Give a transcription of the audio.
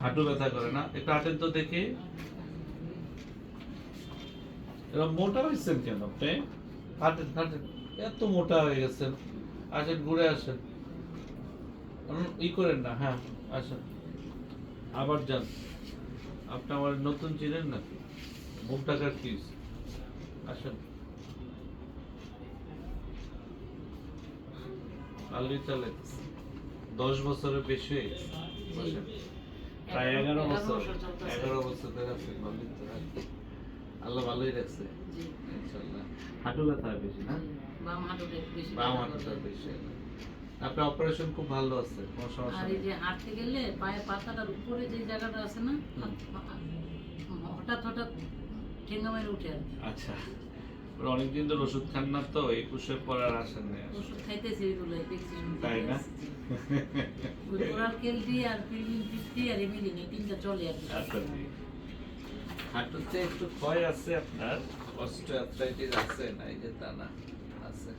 হাঁটু ব্যথা করে না। একটু হাঁটেন তো দেখি। এরকম মোটা হয়েছেন কেন? আপনি হাঁটেন হাঁটেন। এত মোটা হয়ে গেছেন। আসেন, ঘুরে আসেন। ই করেন না হ্যাঁ আসেন। আবার যান। আপনি আমার নতুন চিনেন না? মুখ টাকার কি হয়েছে? আসেন। ভালোই চলে দশ বছরের বেশি হয়ে। প্রায় এগারো বছর। এগারো বছর ধরে আছেন ভালোই তো আল্লাহ ভালোই রাখছে। ইনশাল্লাহ হাঁটু ব্যথা বেশি না? বাম হাঁটুটা বেশি বাম হাঁটুটা বেশি আপনার অপারেশন খুব ভালো আছে কোনো সমস্যা আর এই যে হাঁটতে গেলে পায়ের পাতাটার উপরে যে জায়গাটা আছে না হঠাৎ হঠাৎ ঠেঙ্গা মেরে উঠে আচ্ছা। অনেক দিন ধরে ওষুধ খান না তো একুশে পড়ার আসেন নেই ওষুধ খাইতেছি তাই না? কেল কেলটি আর পিলিং পিটি আর এমিলিং এই তিনটা চলে আর আচ্ছা হাঁটুতে একটু ক্ষয় আছে আপনার? অস্টিওআর্থ্রাইটিস আছে না? এই যে তা না আছে।